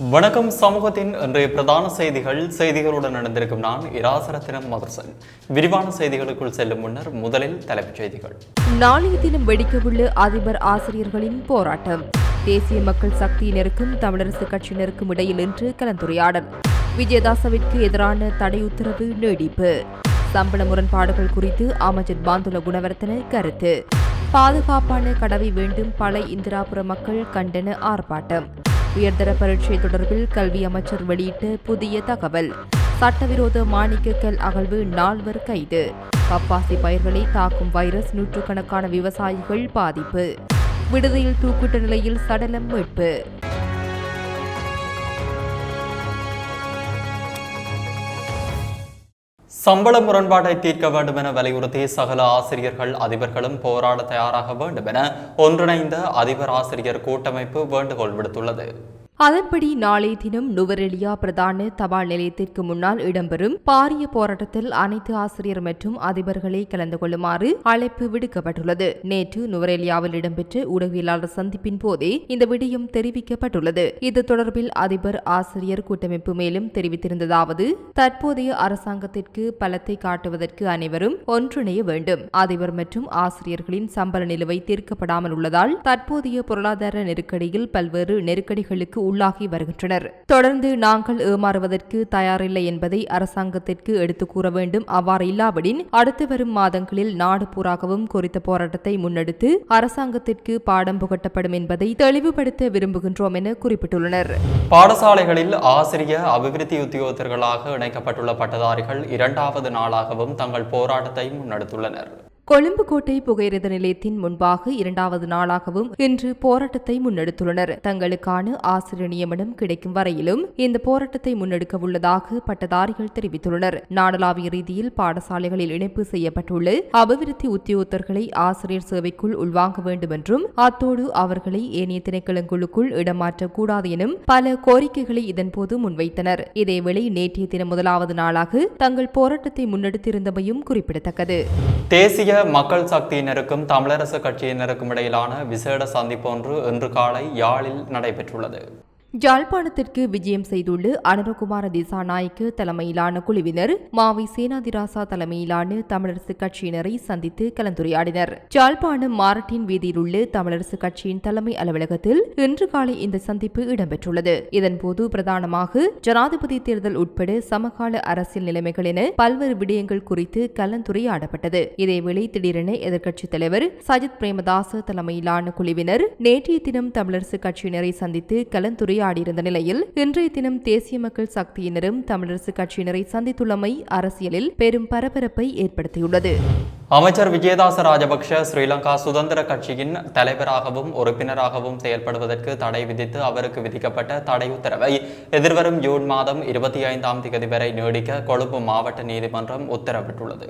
வணக்கம் சமூகத்தின் இன்றைய பிரதான செய்திகள். செய்திகளுடன் நடந்திருக்கும் நான் இராசரத்தினம் மதுசன் விரிவான செய்திகளுக்குள் செல்லும் முன்னர் முதலில் தலைப்புச் செய்திகள். நாளைய தினம் வெடிக்கவுள்ள அதிபர் ஆசிரியர்களின் போராட்டம். தேசிய மக்கள் சக்தியினருக்கும் தமிழரசு கட்சியினருக்கும் இடையில் இன்று கலந்துரையாடல். விஜயதாசவிற்கு எதிரான தடை உத்தரவு நீடிப்பு. சம்பள முரண்பாடுகள் குறித்து அமைச்சர் பாந்துல குணவர்த்தன கருத்து. பாதுகாப்பான கடவை வேண்டும் பல இந்திராபுர மக்கள் கண்டன ஆர்ப்பாட்டம். உயர்தர பரீட்சை தொடர்பில் கல்வி அமைச்சர் வெளியிட்ட புதிய தகவல். சட்டவிரோத மாணிக்கக்கல் அகழ்வு நால்வர் கைது. பப்பாசி பயிர்களை தாக்கும் வைரஸ் நூற்றுக்கணக்கான விவசாயிகள் பாதிப்பு. விடுதியில் தூக்கிட்ட நிலையில் சடலம் மீட்பு. சம்பள முரண்பாட்டை தீர்க்க வேண்டும் என வலியுறுத்தி சகல ஆசிரியர்கள் அதிபர்களும் போராட தயாராக வேண்டும் என ஒன்றிணைந்த அதிபர் ஆசிரியர் கூட்டமைப்பு வேண்டுகோள் விடுத்துள்ளது. அதன்படி நாளைய தினம் நுவரெலியா பிரதான தபால் நிலையத்திற்கு முன்னால் இடம்பெறும் பாரிய போராட்டத்தில் அனைத்து ஆசிரியர் மற்றும் அதிபர்களை கலந்து கொள்ளுமாறு அழைப்பு விடுக்கப்பட்டுள்ளது. நேற்று நுவரெலியாவில் இடம்பெற்ற ஊடகவியலாளர் சந்திப்பின் போதே இந்த விடயம் தெரிவிக்கப்பட்டுள்ளது. இது தொடர்பில் அதிபர் ஆசிரியர் கூட்டமைப்பு மேலும் தெரிவித்திருந்ததாவது தற்போதைய அரசாங்கத்திற்கு பலத்தை காட்டுவதற்கு அனைவரும் ஒன்றிணைய வேண்டும். அதிபர் மற்றும் ஆசிரியர்களின் சம்பள நிலுவை தீர்க்கப்படாமல் உள்ளதால் தற்போதைய பொருளாதார நெருக்கடியில் பல்வேறு நெருக்கடிகளுக்கு உள்ளாகி வருகின்றனர். தொடர்ந்து நாங்கள் ஏமாறுவதற்கு தயாரில்லை என்பதை அரசாங்கத்திற்கு எடுத்துக் கூற வேண்டும். அவ்வாறு இல்லாவிடின் அடுத்து வரும் மாதங்களில் நாடு பூராகவும் குறித்த போராட்டத்தை முன்னெடுத்து அரசாங்கத்திற்கு பாடம் புகட்டப்படும் என்பதை தெளிவுபடுத்த விரும்புகின்றோம் என குறிப்பிட்டுள்ளனர். பாடசாலைகளில் ஆசிரிய அபிவிருத்தி உத்தியோகத்தர்களாக இணைக்கப்பட்டுள்ள பட்டதாரிகள் இரண்டாவது நாளாகவும் தங்கள் போராட்டத்தை முன்னெடுத்துள்ளனர். கொழும்பு கோட்டை புகையிரத நிலையத்தின் முன்பாக இரண்டாவது நாளாகவும் இன்று போராட்டத்தை முன்னெடுத்துள்ளனர். தங்களுக்கான ஆசிரியர் நியமனம் கிடைக்கும் வரையிலும் இந்த போராட்டத்தை முன்னெடுக்க உள்ளதாக பட்டதாரிகள் தெரிவித்துள்ளனர். நாடளாவிய ரீதியில் பாடசாலைகளில் இணைப்பு செய்யப்பட்டுள்ள அபிவிருத்தி உத்தியோகத்தர்களை ஆசிரியர் சேவைக்குள் உள்வாங்க வேண்டும் என்றும் அத்தோடு அவர்களை ஏனைய திணைக்களங்களுக்குள் இடமாற்றக்கூடாது எனும் பல கோரிக்கைகளை இதன்போது முன்வைத்தனர். இதேவேளை நேற்றைய தினம் முதலாவது நாளாக தங்கள் போராட்டத்தை முன்னெடுத்திருந்தமையும் குறிப்பிடத்தக்கது. தேசிய மக்கள் சக்தியினருக்கும் தமிழரசு கட்சியினருக்கும் இடையிலான விசேட சந்திப்பொன்று இன்று காலை யாழில் நடைபெற்றுள்ளது. ஜாழ்ப்பாணத்திற்கு விஜயம் செய்துள்ள அனுரகுமார திசாநாயக்கு தலைமையிலான குழுவினர் மாவை சேனாதிராசா தலைமையிலான தமிழரசு கட்சியினரை சந்தித்து கலந்துரையாடினர். ஜாழ்ப்பாணம் மாரட்டின் வீதியில் உள்ள தமிழரசு கட்சியின் தலைமை அலுவலகத்தில் இன்று காலை இந்த சந்திப்பு இடம்பெற்றுள்ளது. இதன்போது பிரதானமாக ஜனாதிபதி தேர்தல் உட்பட சமகால அரசியல் நிலைமைகள் என பல்வேறு விடயங்கள் குறித்து கலந்துரையாடப்பட்டது. இதேவேளை திடீரென எதிர்க்கட்சித் தலைவர் சஜித் பிரேமதாச தலைமையிலான குழுவினர் நேற்றைய தினம் தமிழரசு கட்சியினரை சந்தித்து கலந்துரை உரையாடியிருந்த நிலையில் இன்றைய தினம் தேசிய மக்கள் சக்தியினரும் தமிழரசு கட்சியினரை சந்தித்துள்ளமை அரசியலில் பெரும் பரபரப்பை ஏற்படுத்தியுள்ளது. அமைச்சர் விஜயதாச ராஜபக்ஷ ஸ்ரீலங்கா சுதந்திர கட்சியின் தலைவராகவும் உறுப்பினராகவும் செயல்படுவதற்கு தடை விதித்து அவருக்கு விதிக்கப்பட்ட தடை உத்தரவை எதிர்வரும் ஜூன் மாதம் இருபத்தி ஐந்தாம் தேதி வரை நீடிக்க கொழும்பு மாவட்ட நீதிமன்றம் உத்தரவிட்டுள்ளது.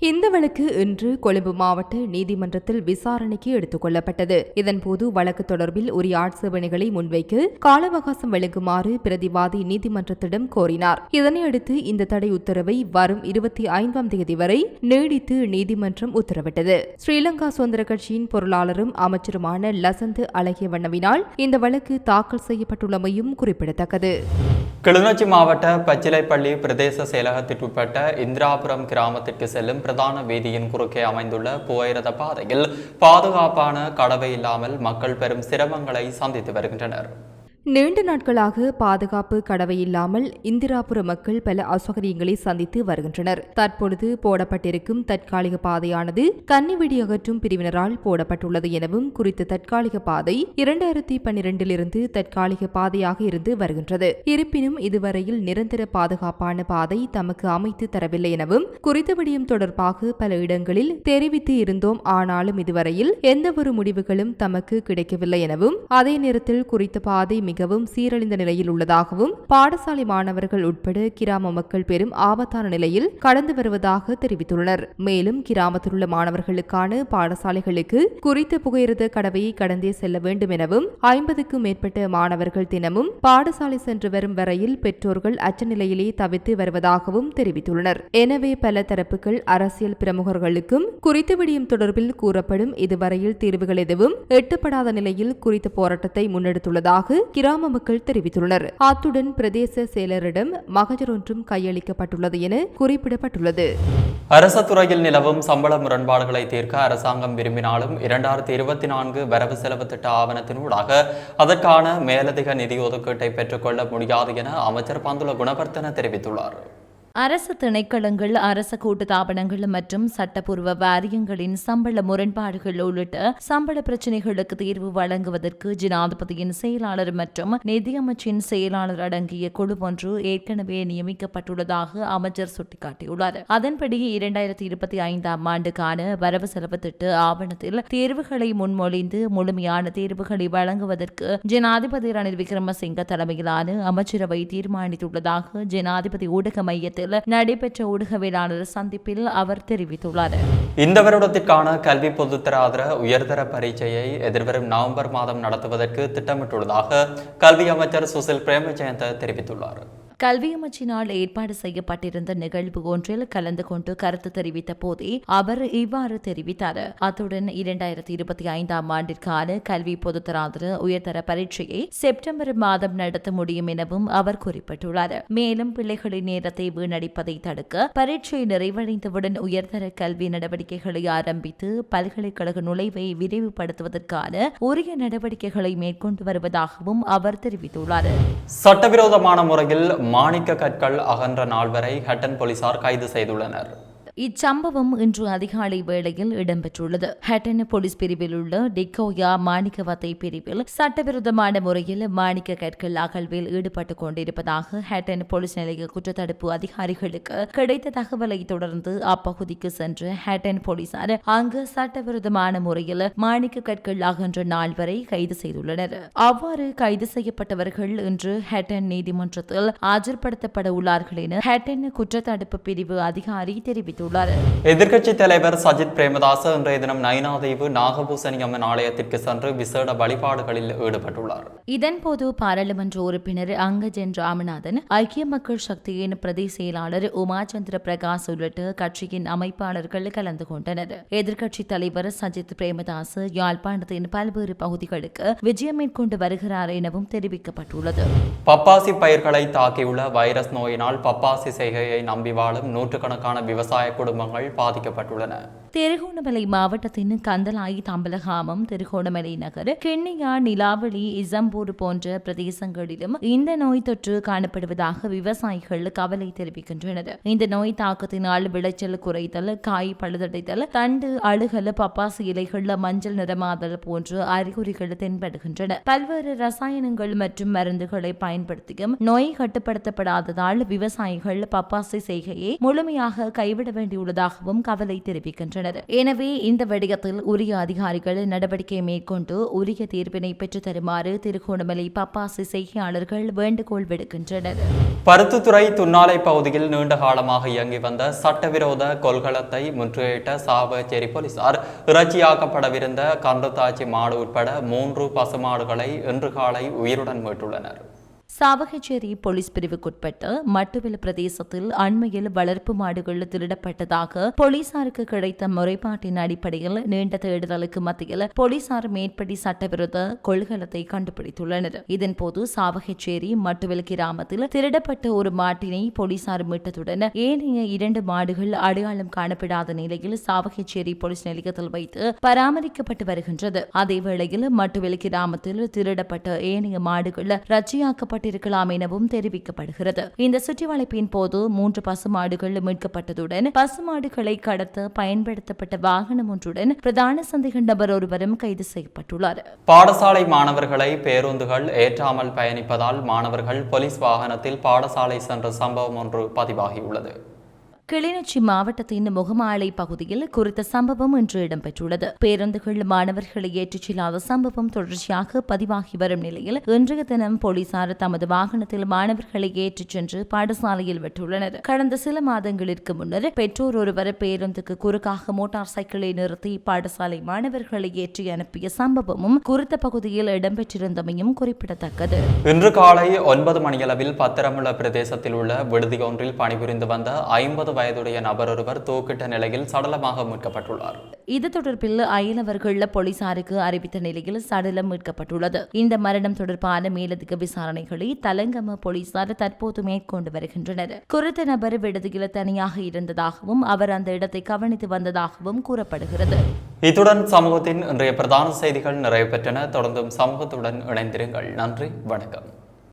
இந்த வழக்கு இன்று கொழும்பு மாவட்ட நீதிமன்றத்தில் விசாரணைக்கு எடுத்துக் கொள்ளப்பட்டது. இதன்போது வழக்கு தொடர்பில் உரிய ஆட்சேபனைகளை முன்வைக்க கால அவகாசம் வழங்குமாறு பிரதிவாதி நீதிமன்றத்திடம் கோரினார். இதனையடுத்து இந்த தடை உத்தரவை வரும் இருபத்தி ஐந்தாம் தேதி வரை நீடித்து நீதிமன்றம் உத்தரவிட்டது. ஸ்ரீலங்கா சுதந்திர கட்சியின் பொருளாளரும் அமைச்சருமான லசந்த் அழகியவண்ணவினால் இந்த வழக்கு தாக்கல் செய்யப்பட்டுள்ளமையும் குறிப்பிடத்தக்கது. கிளிநொச்சி மாவட்ட பச்சிலைப்பள்ளி பிரதேச செயலகத்திற்குட்பட்ட இந்திராபுரம் கிராமத்திற்கு செல்லும் பிரதான வீதியின் குறுக்கே அமைந்துள்ள புகையிரத பாதையில் பாதுகாப்பான கடவை இல்லாமல் மக்கள் பெரும் சிரமங்களை சந்தித்து வருகின்றனர். நீண்ட நாட்களாக பாதுகாப்பு கடவை இல்லாமல் இந்திராபுர மக்கள் பல அசௌகரியங்களை சந்தித்து வருகின்றனர். தற்பொழுது போடப்பட்டிருக்கும் தற்காலிக பாதையானது கன்னிவெடி அகற்றும் பிரிவினரால் போடப்பட்டுள்ளது எனவும் குறித்த தற்காலிக பாதை இரண்டாயிரத்தி பன்னிரண்டிலிருந்து தற்காலிக பாதையாக இருந்து வருகின்றது. இருப்பினும் இதுவரையில் நிரந்தர பாதுகாப்பான பாதை தமக்கு அமைத்து தரவில்லை எனவும் குறித்த விடயம் தொடர்பாக பல இடங்களில் தெரிவித்து இருந்தோம். ஆனாலும் இதுவரையில் எந்தவொரு முடிவுகளும் தமக்கு கிடைக்கவில்லை எனவும் அதே நேரத்தில் குறித்த பாதை மிகவும் சீரழிந்த நிலையில் உள்ளதாகவும் பாடசாலை மாணவர்கள் உட்பட கிராம மக்கள் பெரும் ஆபத்தான நிலையில் கடந்து வருவதாக தெரிவித்துள்ளனர். மேலும் கிராமத்தில் உள்ள மாணவர்களுக்கான பாடசாலைகளுக்கு குறித்த புகையிரத கடவையை கடந்தே செல்ல வேண்டும் எனவும் ஐம்பதுக்கும் மேற்பட்ட மாணவர்கள் தினமும் பாடசாலை சென்று வரும் வரையில் பெற்றோர்கள் அச்ச நிலையிலே தவித்து வருவதாகவும் தெரிவித்துள்ளனர். எனவே பல தரப்புகள் அரசியல் பிரமுகர்களுக்கும் குறித்த விடியும் தொடர்பில் கூறப்படும் இதுவரையில் தீர்வுகள் எதுவும் எட்டப்படாத நிலையில் குறித்த போராட்டத்தை முன்னெடுத்துள்ளதாக கிராம மக்கள் தெரிவித்துள்ளனர். அத்துடன் பிரதேச செயலரிடம் மகஜர் ஒன்றும் கையளிக்கப்பட்டுள்ளது என குறிப்பிடப்பட்டுள்ளது. அரச துறையில் நிலவும் சம்பள முரண்பாடுகளை தீர்க்க அரசாங்கம் விரும்பினாலும் இரண்டாயிரத்தி இருபத்தி நான்கு வரவு செலவு திட்ட ஆவணத்தினூடாக அதற்கான மேலதிக நிதி ஒதுக்கீட்டை பெற்றுக்கொள்ள முடியாது என அமைச்சர் பந்துல குணவர்த்தன தெரிவித்துள்ளார். அரசு திணைக்களங்கள் அரச கூட்டுத்தாபனங்கள் மற்றும் சட்டப்பூர்வ வாரியங்களின் சம்பள முரண்பாடுகள் உள்ளிட்ட சம்பள பிரச்சினைகளுக்கு தீர்வு வழங்குவதற்கு ஜனாதிபதியின் செயலாளர் மற்றும் நிதியமைச்சின் செயலாளர் அடங்கிய குழு ஒன்று ஏற்கனவே நியமிக்கப்பட்டுள்ளதாக அமைச்சர் சுட்டிக்காட்டியுள்ளார். அதன்படி இரண்டாயிரத்தி இருபத்தி ஐந்தாம் ஆண்டுக்கான வரவு செலவு திட்ட ஆவணத்தில் தேர்வுகளை முன்மொழிந்து முழுமையான தேர்வுகளை வழங்குவதற்கு ஜனாதிபதி ரணில் விக்ரமசிங்க தலைமையிலான அமைச்சரவை தீர்மானித்துள்ளதாக ஜனாதிபதி ஊடக மையத்தில் நடைபெற்ற ஊடகவியலாளர் சந்திப்பில் அவர் தெரிவித்துள்ளார். இந்த வருடத்திற்கான கல்வி பொதுத்தராதர உயர்தர பரீட்சையை எதிர்வரும் நவம்பர் மாதம் நடத்துவதற்கு திட்டமிட்டுள்ளதாக கல்வி அமைச்சர் சுசில் பிரேமஜயந்த தெரிவித்துள்ளார். கல்வி அமைச்சினால் ஏற்பாடு செய்யப்பட்டிருந்த நிகழ்வு ஒன்றில் கலந்து கொண்டு கருத்து தெரிவித்த போதே அவர் இவ்வாறு தெரிவித்தார். அத்துடன் இரண்டாயிரத்தி இருபத்தி ஐந்தாம் ஆண்டிற்கான கல்வி பொதுத்தராதர உயர்தர பரீட்சையை செப்டம்பர் மாதம் நடத்த முடியும் எனவும் அவர் குறிப்பிட்டுள்ளார். மேலும் பிள்ளைகளின் நேரத்தை வீணடிப்பதை தடுக்க பரீட்சை நிறைவடைந்தவுடன் உயர்தர கல்வி நடவடிக்கைகளை ஆரம்பித்து பல்கலைக்கழக நுழைவை விரைவுபடுத்துவதற்கான உரிய நடவடிக்கைகளை மேற்கொண்டு வருவதாகவும் அவர் தெரிவித்துள்ளார். சட்டவிரோதமான முறையில் மாணிக்க கற்கள் அகன்ற நால்வரை ஹட்டன் போலீசார் கைது செய்துள்ளனர். இச்சம்பவம் இன்று அதிகாலை வேளையில் இடம்பெற்றுள்ளது. ஹட்டன் போலீஸ் பிரிவில் உள்ள டிக்கோயா மாணிக்கவத்தை பிரிவில் சட்டவிரோதமான முறையில் மாணிக்க கற்கள் அகழ்வில் ஈடுபட்டுக் கொண்டிருப்பதாக ஹட்டன் போலீஸ் நிலைய குற்றத்தடுப்பு அதிகாரிகளுக்கு கிடைத்த தகவலை தொடர்ந்து அப்பகுதிக்கு சென்ற ஹட்டன் போலீசார் அங்கு சட்டவிரோதமான முறையில் மாணிக்க கற்கள் அகன்ற நாள் வரை கைது செய்துள்ளனர். அவ்வாறு கைது செய்யப்பட்டவர்கள் இன்று ஹட்டன் நீதிமன்றத்தில் ஆஜர்படுத்தப்பட உள்ளார்கள் என ஹட்டன் குற்றத்தடுப்பு பிரிவு அதிகாரி தெரிவித்துள்ளார் எதிர்க்கட்சி தலைவர் சஜித் பிரேமதாச இன்றைய தினம் நயினாதீவு நாகபூசணி அம்மன் ஆலயத்திற்கு சென்று விசேட வழிபாடுகளில் ஈடுபட்டுள்ளார். இதன்போது பாராளுமன்ற உறுப்பினர் அங்கஜன் ராமநாதன் ஐக்கிய மக்கள் சக்தியின் பிரதேச செயலாளர் உமாச்சந்திர பிரகாஷ் உள்ளிட்ட கட்சியின் அமைப்பாளர்கள் கலந்து கொண்டனர். எதிர்க்கட்சித் தலைவர் சஜித் பிரேமதாஸ் யாழ்ப்பாணத்தின் பல்வேறு பகுதிகளுக்கு விஜயம் மேற்கொண்டு வருகிறார் எனவும் தெரிவிக்கப்பட்டுள்ளது. பப்பாசி பயிர்களை தாக்கியுள்ள வைரஸ் நோயினால் பப்பாசி செய்கையை நம்பி வாழும் நூற்றுக்கணக்கான விவசாய குடும்பங்கள் பாதிக்கப்பட்டுள்ளன. திருகோணமலை மாவட்டத்தின் கந்தலாயி தம்பலகாமம் திருகோணமலை நகர் கிண்ணியா நிலாவளி இசம்பூர் போன்ற பிரதேசங்களிலும் இந்த நோய் தொற்று காணப்படுவதாக விவசாயிகள் கவலை தெரிவிக்கின்றனர். இந்த நோய் தாக்கத்தினால் விளைச்சல் குறைதல் காய் பழுதடைதல் தண்டு அழுகல் பப்பாசு இலைகள் மஞ்சள் நிறமாதல் போன்ற அறிகுறிகள் தென்படுகின்றன. பல்வேறு ரசாயனங்கள் மற்றும் மருந்துகளை பயன்படுத்தியும் நோய் கட்டுப்படுத்தப்படாததால் விவசாயிகள் பப்பாசி செய்கையை முழுமையாக கைவிட வேண்டும். வேண்டியுள்ளதாகவும் கவலை தெரிவிக்கின்றனர். எனவே இந்த விடயத்தில் உரிய அதிகாரிகள் நடவடிக்கை மேற்கொண்டு உரிய தீர்ப்பினை பெற்றுத் தருமாறு திருகோணமலை பப்பாசி செய்கையாளர்கள் வேண்டுகோள் விடுக்கின்றனர். பருத்தித்துறை துன்னாலை பகுதியில் நீண்ட காலமாக இயங்கி வந்த சட்டவிரோத கொள்கலத்தை முற்றுகையிட்ட சாவச்சேரி போலீசார் இறைச்சியாக்கப்படவிருந்த கந்தத்தாச்சி மாடு உட்பட மூன்று பசுமாடுகளை இன்று காலை உயிருடன் மீட்டுள்ளனர். சாவகச்சேரி போலீஸ் பிரிவுக்குட்பட்ட மட்டுவில் பிரதேசத்தில் அண்மையில் வளர்ப்பு மாடுகள் திருடப்பட்டதாக போலீசாருக்கு கிடைத்த முறைப்பாட்டின் அடிப்படையில் நீண்ட தேடுதலுக்கு மத்தியில் போலீசார் மேற்படி சட்டவிரோத கொள்கலத்தை கண்டுபிடித்துள்ளனர். இதன்போது சாவகச்சேரி மட்டுவில் கிராமத்தில் திருடப்பட்ட ஒரு மாட்டினை போலீசார் மீட்டதுடன் ஏனைய இரண்டு மாடுகள் அடையாளம் காணப்படாத நிலையில் சாவகச்சேரி போலீஸ் நிலையத்தில் வைத்து பராமரிக்கப்பட்டு வருகின்றது. அதேவேளையில் மட்டுவில் கிராமத்தில் திருடப்பட்ட ஏனைய மாடுகள் ரச்சியாக்கப்பட்டு ஏற்பட்டிருக்கலாம் எனவும் தெரிவிக்கப்படுகிறது. இந்த சுற்றிவளைப்பின் போது மூன்று பசுமாடுகள் மீட்கப்பட்டதுடன் பசுமாடுகளை கடத்த பயன்படுத்தப்பட்ட வாகனம் ஒன்றுடன் பிரதான சந்தேக நபர் ஒருவரும் கைது செய்யப்பட்டுள்ளார். பாடசாலை மாணவர்களை பேருந்துகள் ஏற்றாமல் பயணிப்பதால் மாணவர்கள் போலீஸ் வாகனத்தில் பாடசாலை சென்ற சம்பவம் ஒன்று பதிவாகியுள்ளது. கிளிநொச்சி மாவட்டத்தின் முகமாலை பகுதியில் குறித்த சம்பவம் இன்று இடம்பெற்றுள்ளது. பேருந்துகள் மாணவர்களை ஏற்றிச் செல்லாத சம்பவம் தொடர்ச்சியாக பதிவாகி வரும் நிலையில் இன்றைய தினம் போலீசார் தமது வாகனத்தில் மாணவர்களை ஏற்றிச் சென்று பாடசாலையில் விட்டுள்ளனர். கடந்த சில மாதங்களிற்கு முன்னர் பெற்றோர் ஒருவர் பேருந்துக்கு குறுக்காக மோட்டார் சைக்கிளை நிறுத்தி பாடசாலை மாணவர்களை ஏற்றி அனுப்பிய சம்பவமும் குறித்த பகுதியில் இடம்பெற்றிருந்தமையும் குறிப்பிடத்தக்கது. இன்று காலை ஒன்பது மணியளவில் பத்திரமுள்ள பிரதேசத்தில் உள்ள விடுதி ஒன்றில் பணிபுரிந்து வந்த ஐம்பது வயதுடைய நபர் ஒருவர் தூக்கிட்ட நிலையில் சடலமாக மீட்கப்பட்டுள்ளார். இது தொடர்பில் அயலவர்கள் போலீசாருக்கு அறிவித்த நிலையில் சடலம் மீட்கப்பட்டுள்ளது. இந்த மரணம் தொடர்பான மேலதிக விசாரணைகளை தலங்கம போலீசார் தற்போது மேற்கொண்டு வருகின்றனர். குறித்த நபர் விடுதியில் தனியாக இருந்ததாகவும் அவர் அந்த இடத்தை கவனித்து வந்ததாகவும் கூறப்படுகிறது. இத்துடன் சமூகத்தின் இன்றைய பிரதான செய்திகள் நிறைவு பெற்றன. தொடர்ந்தும் சமூகத்துடன் இணைந்திருங்கள். நன்றி. வணக்கம்.